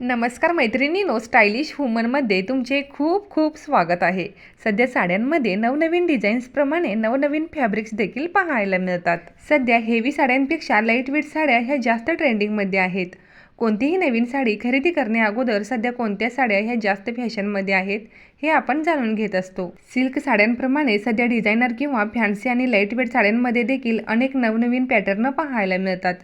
नमस्कार मैत्रिणीनो स्टायलिश वुमनमध्ये तुमचे खूप खूप स्वागत आहे. सध्या साड्यांमध्ये नवनवीन डिझाईन्सप्रमाणे नवनवीन फॅब्रिक्स देखील पाहायला मिळतात. सध्या हेवी साड्यांपेक्षा लाइट वेट साड्या ह्या जास्त ट्रेंडिंगमध्ये आहेत. कोणतीही नवीन साडी खरेदी करण्या अगोदर सध्या कोणत्या साड्या ह्या जास्त फॅशनमध्ये आहेत हे आपण जाणून घेत असतो. सिल्क साड्यांप्रमाणे सध्या डिझायनर किंवा फॅन्सी आणि लाइट वेट साड्यांमध्ये देखील अनेक नवनवीन पॅटर्न पाहायला मिळतात.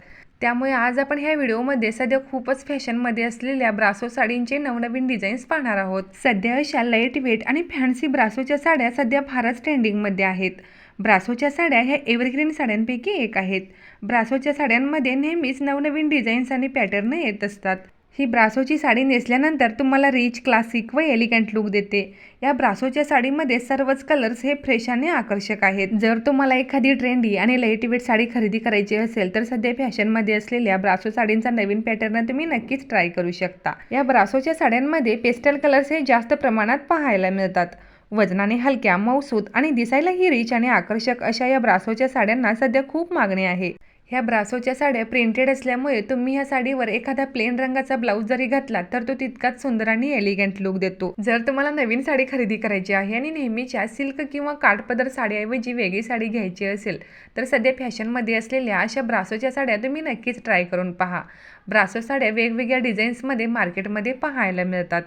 त्यामुळे आज आपण ह्या व्हिडिओमध्ये सध्या खूपच फॅशनमध्ये असलेल्या ब्रासो साडींचे नवनवीन डिझाईन्स पाहणार आहोत. सध्या अशा लाइट वेट आणि फॅन्सी ब्रासोच्या साड्या सध्या फारच ट्रेंडिंगमध्ये आहेत. ब्रासोच्या साड्या ह्या एव्हरग्रीन साड्यांपैकी एक आहेत. ब्रासोच्या साड्यांमध्ये नेहमीच नवनवीन डिझाईन्स आणि पॅटर्न येत असतात. ही ब्रासोची साडी नेसल्यानंतर तुम्हाला रिच क्लासिक व एलिगंट लुक देते. या ब्रासोच्या साडीमध्ये सर्वच कलर्स हे फ्रेश आणि आकर्षक आहेत. जर तुम्हाला एखादी ट्रेंडी आणि लाईटवेट साडी खरेदी करायची असेल तर सध्या फॅशनमध्ये असलेल्या ब्रासो साडींचा नवीन पॅटर्न तुम्ही नक्कीच ट्राय करू शकता. या ब्रासोच्या साड्यांमध्ये पेस्टल कलर्स हे जास्त प्रमाणात पाहायला मिळतात. वजनाने हलक्या मौसूद आणि दिसायलाही रिच आणि आकर्षक अशा या ब्रासोच्या साड्यांना सध्या खूप मागणी आहे. ह्या ब्रासोच्या साड्या प्रिंटेड असल्यामुळे तुम्ही ह्या साडीवर एखादा प्लेन रंगाचा ब्लाऊज जरी घातला तर तो तितकाच सुंदर आणि एलिगंट लुक देतो. जर तुम्हाला नवीन साडी खरेदी करायची आहे आणि नेहमीच्या सिल्क किंवा काठपदर साडीऐवजी वेगळी साडी घ्यायची असेल तर सध्या फॅशनमध्ये असलेल्या अशा ब्रासोच्या साड्या तुम्ही नक्कीच ट्राय करून पहा. ब्रासो साड्या वेगवेगळ्या डिझाईन्समध्ये मार्केटमध्ये पाहायला मिळतात.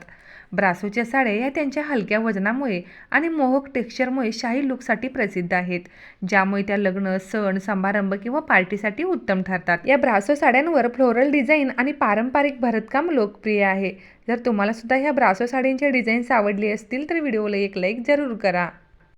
ब्रासोच्या साड्या या त्यांच्या हलक्या वजनामुळे आणि मोहक टेक्स्चरमुळे शाही लुकसाठी प्रसिद्ध आहेत ज्यामुळे त्या लग्न सण समारंभ किंवा पार्टीसाठी उत्तम ठरतात. या ब्रासो साड्यांवर फ्लोरल डिझाईन आणि पारंपरिक भरतकाम लोकप्रिय आहे. जर तुम्हाला सुद्धा ह्या ब्रासो साड्यांच्या डिझाईन्स आवडले असतील तर व्हिडिओला एक लाईक जरूर करा.